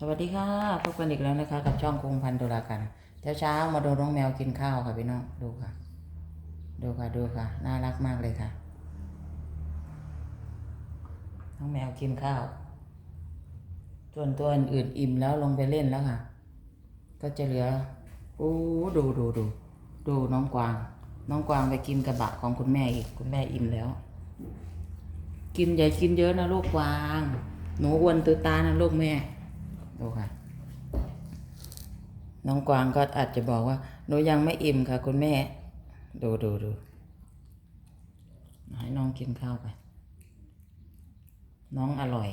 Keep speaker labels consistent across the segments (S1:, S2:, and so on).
S1: สวัสดีค่ะพบกันอีกแล้วนะคะ กับช่องคงพันตุลากันเช้าเช้าๆมาดูน้องแมวกินข้าวค่ะพี่น้องดูค่ะ ดูค่ะดูค่ะ น่ารักมากเลยค่ะ น้องแมวกินข้าว ส่วนตัวอื่นอิ่มแล้วลงไปเล่นแล้วค่ะ ก็จะเหลือโอ้ดูดูดูดูน้องกวาง น้องกวางไปกินกระบะของคุณแม่อีกคุณแม่อิ่มแล้ว กินอย่ากินเยอะนะลูกกวาง หนูอ้วนตือตานะลูกแม่ ดูค่ะ น้องกวางก็อาจจะบอกว่าหนูยังไม่อิ่มค่ะ คุณแม่ ดูดูดูให้น้องกินข้าวไป น้องอร่อย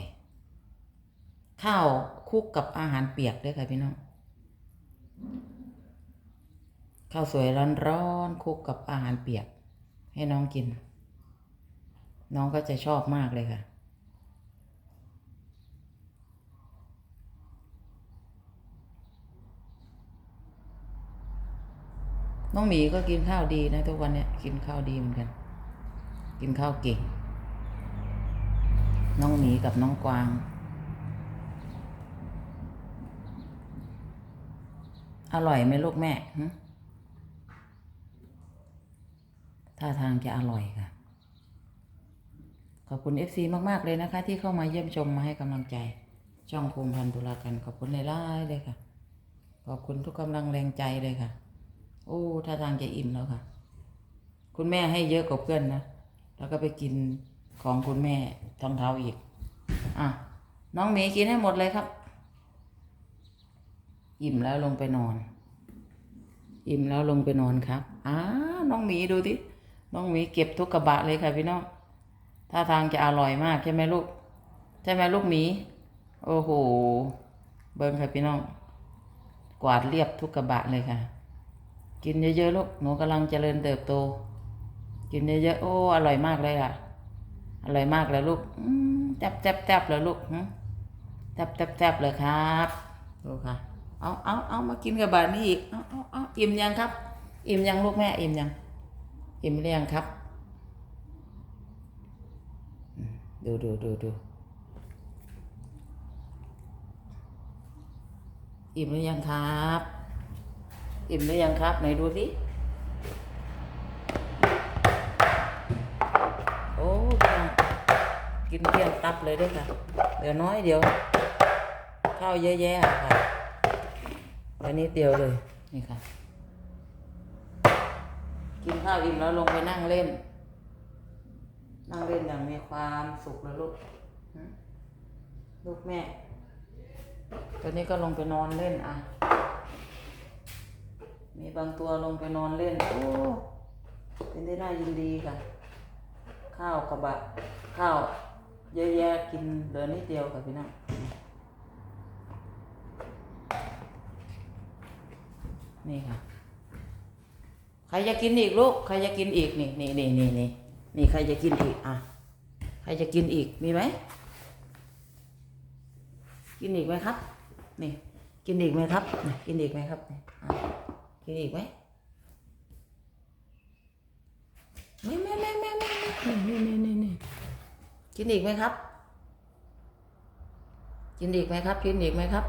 S1: ข้าวคุกกับอาหารเปียกด้วยค่ะพี่น้อง ข้าวสวยร้อนๆคุกกับอาหารเปียก ให้น้องกิน น้องก็จะชอบมากเลยค่ะ น้องหมีก็กินข้าวดีนะทุกวันเนี่ยกินข้าวดีเหมือนกัน กินข้าวเก่ง น้องหมีกับน้องกวางอร่อยไหมลูกแม่ ท่าทางจะอร่อยค่ะ ขอบคุณ FC มาก ๆ เลยนะคะ ที่เข้ามาเยี่ยมชมมาให้กำลังใจ ช่องภูมิพันธุลากัน ขอบคุณหลายๆเลยค่ะ ขอบคุณทุกกำลังแรงใจเลยค่ะ โอ้ท่าทางจะอิ่มแล้วค่ะ คุณแม่ให้เยอะกว่าเพื่อนนะ แล้วก็ไปกินของคุณแม่ทองเท้าอีก อะ น้องหมีกินให้หมดเลยครับ อิ่มแล้วลงไปนอน อิ่มแล้วลงไปนอนครับอ้าน้องหมีดูดิน้องหมีเก็บทุกกระบะเลยค่ะพี่น้องท่าทางจะอร่อยมากใช่ไหมลูก ใช่ไหมลูกหมี โอ้โห เบิ้งค่ะพี่น้อง กวาดเรียบทุกกระบะเลยค่ะ กินเยอะๆลูกหนูกำลังเจริญเติบโต กินเยอะๆโอ้อร่อยมากเลยอะ อร่อยมากเลยลูกแจบแจ๊บแจ๊บเลยลูกแจบแจ๊บแจ๊บเลยครับดูค่ะเอาเอาเอามากินกับบาทนี้อีกเอาเอาเอาอิ่มยังครับ อิ่มยังลูกแม่อิ่มยังอิ่มหรือยังครับ ดูดูดูดูอิ่มหรือยังครับ อิ่มหรือยังครับ ไหนดูสิโอ้พี่น้องกินเพียงตับเลยเด้วยค่ะเหลือน้อยเดียวข้าวเยอะแยะค่ะเหลือนิดเดียวเลยนี่ค่ะ กินข้าวอิ่มแล้วลงไปนั่งเล่น นั่งเล่นอย่างมีความสุขแล้วลูกลูกแม่ตอนนี้ก็ลงไปนอนเล่นอะ มีบางตัวลงไปนอนเล่น โอ้ เป็นได้น่ายินดีค่ะ ข้าวกระบะ ข้าวเยอะแยะกินเหลือนิดเดียวค่ะพี่น้องนี่ค่ะ ใครจะกินอีกลูก ใครจะกินอีกนี่นี่นี่นี่นี่นี่ใครจะกินอีก อะ ใครจะกินอีก มีไหม กินอีกไหมครับ นี่ กินอีกไหมครับ กินอีกไหมครับนี่ กินอีกไหมไม่ไม่ไม่ไม่ไม่ไม่นี่นี่นี่นี่กินอีกไหมครับ กินอีกไหมครับ กินอีกไหมครับ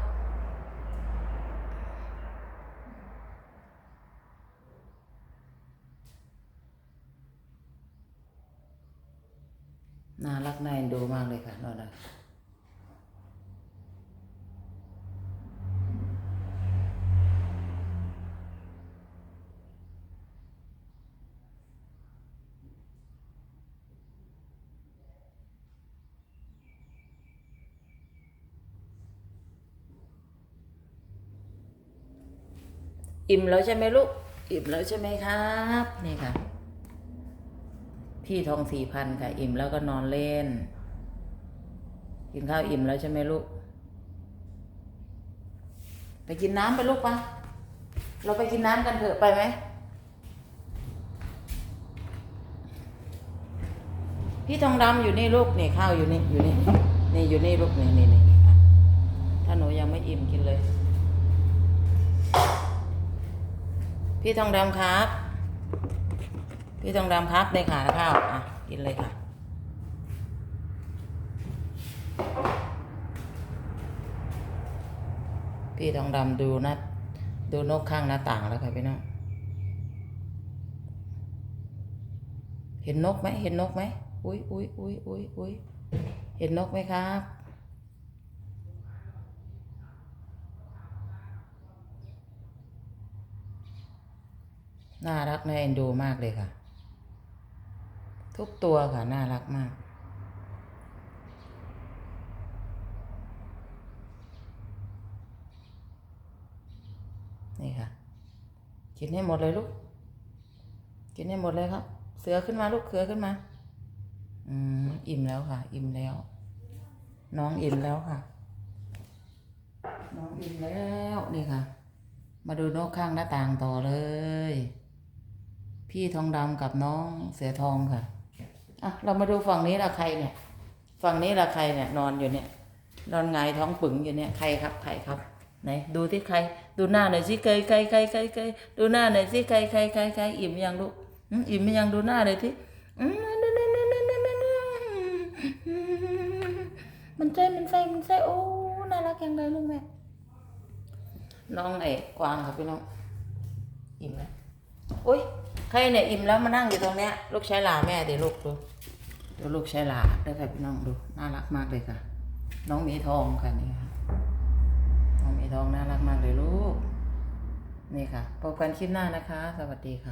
S1: น่ารักน่าเอ็นดูมากเลยค่ะนอนนะ อิ่มแล้วใช่ไหมลูก อิ่มแล้วใช่ไหมครับ นี่ค่ะ พี่ทองสี่พันค่ะ อิ่มแล้วก็นอนเล่น กินข้าวอิ่มแล้วใช่ไหมลูก ไปกินน้ำไปลูกปะเราไปกินน้ำกันเถอะไปไหม พี่ทองดำอยู่นี่ลูกนี่ข้าวอยู่นี่อยู่นี่นี่อยู่นี่ลูกนี่นี่นี่อะถ้าหนูยังไม่อิ่มกินเลย พี่ทองดำครับ พี่ทองดำครับในขาข้าวอะกินเลยค่ะพี่ทองดำดูนะ ดูนกข้างหน้าต่างแล้วค่ะพี่น้องเห็นนกไหมเห็นนกไหมอุ้ยอุ้ยอุ้ยอุ้ยอุ้ยเห็นนกไหมครับ น่ารักน่าเอ็นดูมากเลยค่ะ ทุกตัวค่ะ น่ารักมาก นี่ค่ะ กินให้หมดเลยลูก กินให้หมดเลยครับ เสือขึ้นมาลูกเสือขึ้นมา อืม อิ่มแล้วค่ะ อิ่มแล้ว น้องอิ่มแล้วค่ะ น้องอิ่มแล้ว นี่ค่ะ มาดูนกข้างหน้าต่างต่อเลย พี่ทองดำกับน้องเสือทองค่ะอะเรามาดูฝั่งนี้ละใครเนี่ย ฝั่งนี้ละใครเนี่ย นอนอยู่เนี่ย นอนหงายท้องปึ๋งอยู่เนี่ยใครครับใครครับไหนดูที่ใคร ดูหน้าหน่อยสิใครใครใครใครใครดูหน้าหน่อยสิใครใครใครใครอิ่มยังลูกอืมอิ่มยังดูหน้าเลยที่อืมนั่นนั่นนั่นนั่นนั่นนั่นมันใจมันใจมันใจโอ้น่ารักจังเลยลูกแม่น้องไอ้กวางครับพี่น้องอิ่มแล้วอุ้ยใค รเนี่ยอิ่มแล้วมานั่งอยู่ตรงเนี้ยลูกใช้ลาแม่เดี๋ยวลูกดูเดี๋ยวลูกใช้ลาด้วยค่ะพี่น้องดูน่ารักมากเลยค่ะ น้องมีทองค่ะนี่ค่ะน้องมีทองน่ารักมากเลยลูกนี่ค่ะพบกันคลิปหน้านะคะ สวัสดีค่ะ